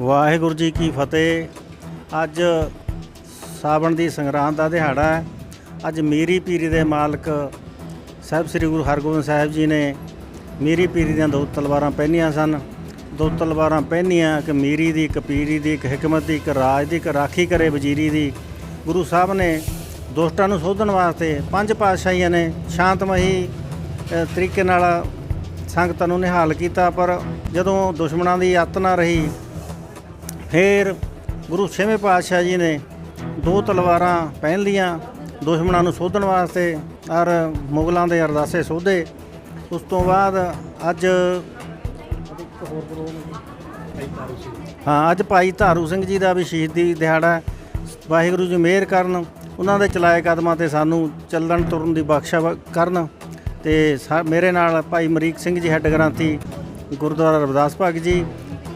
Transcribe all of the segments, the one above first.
ਵਾਹਿਗੁਰੂ ਜੀ ਕੀ ਫਤਿਹ। ਅੱਜ ਸਾਵਣ ਦੀ ਸੰਗਰਾਂਦ ਦਾ ਦਿਹਾੜਾ ਹੈ। ਅੱਜ ਮੀਰੀ ਪੀਰੀ ਦੇ ਮਾਲਕ ਸਾਹਿਬ ਸ੍ਰੀ ਗੁਰੂ ਹਰਗੋਬਿੰਦ ਸਾਹਿਬ ਜੀ ਨੇ ਮੀਰੀ ਪੀਰੀ ਦੀਆਂ ਦੋ ਤਲਵਾਰਾਂ ਪਹਿਨੀਆਂ ਸਨ। ਦੋ ਤਲਵਾਰਾਂ ਪਹਿਨੀਆਂ, ਇੱਕ ਮੀਰੀ ਦੀ, ਇੱਕ ਪੀਰੀ ਦੀ, ਇੱਕ ਹਕਮਤ ਦੀ, ਇੱਕ ਰਾਜ ਦੀ, ਇੱਕ ਰਾਖੀ ਕਰੇ ਵਜ਼ੀਰੀ ਦੀ। ਗੁਰੂ ਸਾਹਿਬ ਨੇ ਦੁਸ਼ਟਾਂ ਨੂੰ ਸੋਧਣ ਵਾਸਤੇ ਪੰਜ ਪਾਤਸ਼ਾਹੀਆਂ ਨੇ ਸ਼ਾਂਤਮਈ ਤਰੀਕੇ ਨਾਲ ਸੰਗਤਾਂ ਨੂੰ ਨਿਹਾਲ ਕੀਤਾ, ਪਰ ਜਦੋਂ ਦੁਸ਼ਮਣਾਂ ਦੀ ਅੱਤ ਨਾ ਰਹੀ ਫਿਰ ਗੁਰੂ ਛੇਵੇਂ ਪਾਤਸ਼ਾਹ ਜੀ ਨੇ ਦੋ ਤਲਵਾਰਾਂ ਪਹਿਨ ਲੀਆਂ, ਦੁਸ਼ਮਣਾਂ ਨੂੰ ਸੋਧਣ ਵਾਸਤੇ ਔਰ ਮੁਗਲਾਂ ਦੇ ਅਰਦਾਸੇ ਸੋਧੇ। ਉਸ ਤੋਂ ਬਾਅਦ ਅੱਜ ਹਾਂ, ਅੱਜ ਭਾਈ ਧਾਰੂ ਸਿੰਘ ਜੀ ਦਾ ਵੀ ਸ਼ਹੀਦੀ ਦਿਹਾੜਾ ਵਾਹਿਗੁਰੂ ਜੀ ਮਿਹਰ ਕਰਨ, ਉਹਨਾਂ ਦੇ ਚਲਾਏ ਕਦਮਾਂ ਤੇ ਸਾਨੂੰ ਚੱਲਣ ਤੁਰਨ ਦੀ ਬਖਸ਼ਾ ਬ- ਕਰਨ ਤੇ ਸਾ- ਮੇਰੇ ਨਾਲ ਭਾਈ ਮਰੀਕ ਸਿੰਘ ਜੀ, ਹੈੱਡ ਗ੍ਰੰਥੀ ਗੁਰਦੁਆਰਾ ਰਵਿਦਾਸ ਭਗਤ ਜੀ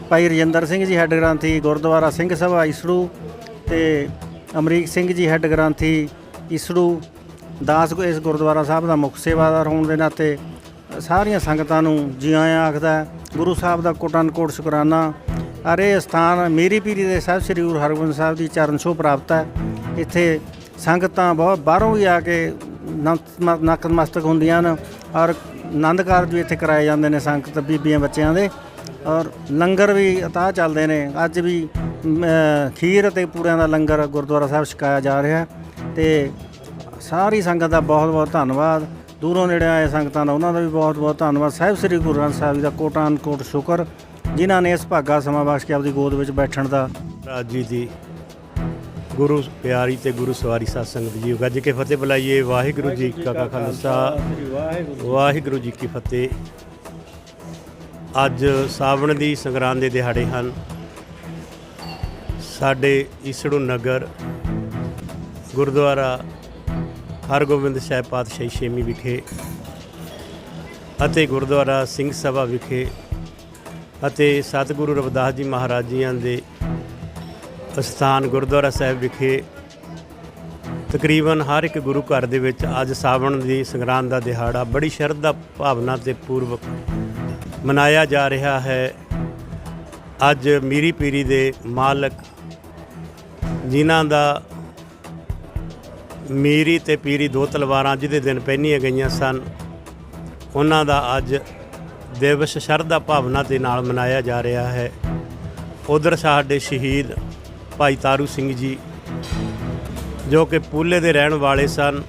ਭਾਈ ਰਜਿੰਦਰ ਸਿੰਘ ਜੀ, ਹੈੱਡ ਗ੍ਰੰਥੀ ਗੁਰਦੁਆਰਾ ਸਿੰਘ ਸਭਾ ਇਸੜੂ ਤੇ ਅਮਰੀਕ ਸਿੰਘ ਜੀ, ਹੈੱਡ ਗ੍ਰੰਥੀ ਇਸੜੂ ਦਾਸ ਇਸ ਗੁਰਦੁਆਰਾ ਸਾਹਿਬ ਦਾ ਮੁੱਖ ਸੇਵਾਦਾਰ ਹੋਣ ਦੇ ਨਾਤੇ ਸਾਰੀਆਂ ਸੰਗਤਾਂ ਨੂੰ ਜੀ ਆਇਆਂ ਆਖਦਾ ਗੁਰੂ ਸਾਹਿਬ ਦਾ ਕੋਟਨ ਕੋਟ ਸ਼ੁਕਰਾਨਾ। ਅਰੇ ਸਥਾਨ ਮੇਰੀ ਪੀਰੀ ਦੇ ਸਾਹਿਬ ਸ੍ਰੀ ਗੁਰੂ ਹਰਗੋਬਿੰਦ ਸਾਹਿਬ ਦੀ ਚਰਨ ਛੋਹ ਪ੍ਰਾਪਤ ਹੈ। ਇੱਥੇ ਸੰਗਤਾਂ ਬਹੁਤ ਬਾਹਰੋਂ ਵੀ ਆ ਕੇ ਨਤਮ- ਨਤਮਸਤਕ ਹੁੰਦੀਆਂ ਹਨ ਔਰ ਆਨੰਦ ਕਾਰਜ ਵੀ ਇੱਥੇ ਕਰਾਏ ਜਾਂਦੇ ਨੇ ਸੰਗਤ ਬੀਬੀਆਂ ਬੱਚਿਆਂ ਦੇ। ਔਰ ਲੰਗਰ ਵੀ ਅਤਾਹ ਚੱਲਦੇ ਨੇ। ਅੱਜ ਵੀ ਖੀਰ ਅਤੇ ਪੂਰਿਆਂ ਦਾ ਲੰਗਰ ਗੁਰਦੁਆਰਾ ਸਾਹਿਬ ਛਕਾਇਆ ਜਾ ਰਿਹਾ ਹੈ ਤੇ ਸਾਰੀ ਸੰਗਤ ਦਾ ਬਹੁਤ ਬਹੁਤ ਧੰਨਵਾਦ। ਦੂਰੋਂ ਨੇੜੇ ਆਏ ਸੰਗਤਾਂ ਦਾ ਉਹਨਾਂ ਦਾ ਵੀ ਬਹੁਤ ਬਹੁਤ ਧੰਨਵਾਦ। ਸਾਹਿਬ ਸ੍ਰੀ ਗੁਰੂ ਗ੍ਰੰਥ ਸਾਹਿਬ ਜੀ ਦਾ ਕੋਟਾਨ ਕੋਟ ਸ਼ੁਕਰ ਜਿਨ੍ਹਾਂ ਨੇ ਇਸ ਭਾਗਾ ਸਮਾਂ ਬਖਸ਼ ਕੇ ਆਪਦੀ ਗੋਦ ਵਿੱਚ ਬੈਠਣ ਦਾ। ਰਾਜ ਜੀ ਦੀ ਗੁਰੂ ਪਿਆਰੀ ਤੇ ਗੁਰੂ ਸਵਾਰੀ ਸਾਧ ਸੰਗਤ ਜੀ ਗੱਜ ਕੇ ਫਤਿਹ ਬੁਲਾਈਏ। ਵਾਹਿਗੁਰੂ ਜੀ ਕਾ ਖਾਲਸਾ। ਵਾਹਿਗੁਰੂ ਜੀ ਕੀ ਫਤਿਹ। ਅੱਜ ਸਾਵਣ ਦੀ ਸੰਗਰਾਂਦ ਦੇ ਦਿਹਾੜੇ ਹਨ। ਸਾਡੇ ਈਸੜੂ ਨਗਰ, ਗੁਰਦੁਆਰਾ ਹਰਗੋਬਿੰਦ ਸਾਹਿਬ ਪਾਤਸ਼ਾਹੀ ਛੇਵੀਂ ਵਿਖੇ ਅਤੇ ਗੁਰਦੁਆਰਾ ਸਿੰਘ ਸਭਾ ਵਿਖੇ ਅਤੇ ਸਤਿਗੁਰੂ ਰਵਿਦਾਸ ਜੀ ਮਹਾਰਾਜ ਜੀਆਂ ਦੇ ਸਥਾਨ ਗੁਰਦੁਆਰਾ ਸਾਹਿਬ ਵਿਖੇ ਤਕਰੀਬਨ ਹਰ ਇੱਕ ਗੁਰੂ ਘਰ ਦੇ ਵਿੱਚ ਅੱਜ ਸਾਵਣ ਦੀ ਸੰਗਰਾਂਦ ਦਾ ਦਿਹਾੜਾ ਬੜੀ ਸ਼ਰਧਾ ਭਾਵਨਾ ਤੇ ਪੂਰਵਕ ਮਨਾਇਆ ਜਾ ਰਿਹਾ ਹੈ। ਅੱਜ ਮੀਰੀ ਪੀਰੀ ਦੇ ਮਾਲਕ ਜਿਨ੍ਹਾਂ ਦਾ ਮੀਰੀ ਤੇ ਪੀਰੀ ਦੋ ਤਲਵਾਰਾਂ ਜਿਹਦੇ ਦਿਨ ਪਹਿਨੀਆਂ ਗਈਆਂ ਸਨ, ਉਹਨਾਂ ਦਾ ਅੱਜ ਦਿਵਸ ਸ਼ਰਧਾ ਭਾਵਨਾ ਦੇ ਨਾਲ ਮਨਾਇਆ ਜਾ ਰਿਹਾ ਹੈ। ਉਧਰ ਸਾਡੇ ਸ਼ਹੀਦ ਭਾਈ ਤਾਰੂ ਸਿੰਘ ਜੀ, ਜੋ ਕਿ ਪੂਲੇ ਦੇ ਰਹਿਣ ਵਾਲੇ ਸਨ,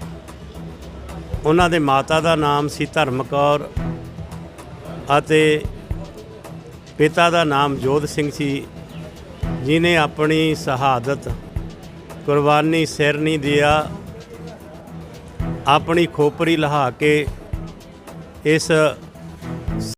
ਉਹਨਾਂ ਦੇ ਮਾਤਾ ਦਾ ਨਾਮ ਸੀ ਧਰਮ ਕੌਰ ਅਤੇ ਪਿਤਾ ਦਾ ਨਾਮ ਜੋਧ ਸਿੰਘ ਸੀ, ਜਿਨੇ ਆਪਣੀ ਸ਼ਹਾਦਤ ਕੁਰਬਾਨੀ ਸਿਰ ਨਹੀਂ ਦਿਆ, ਆਪਣੀ ਖੋਪਰੀ ਲਹਾ ਕੇ ਇਸ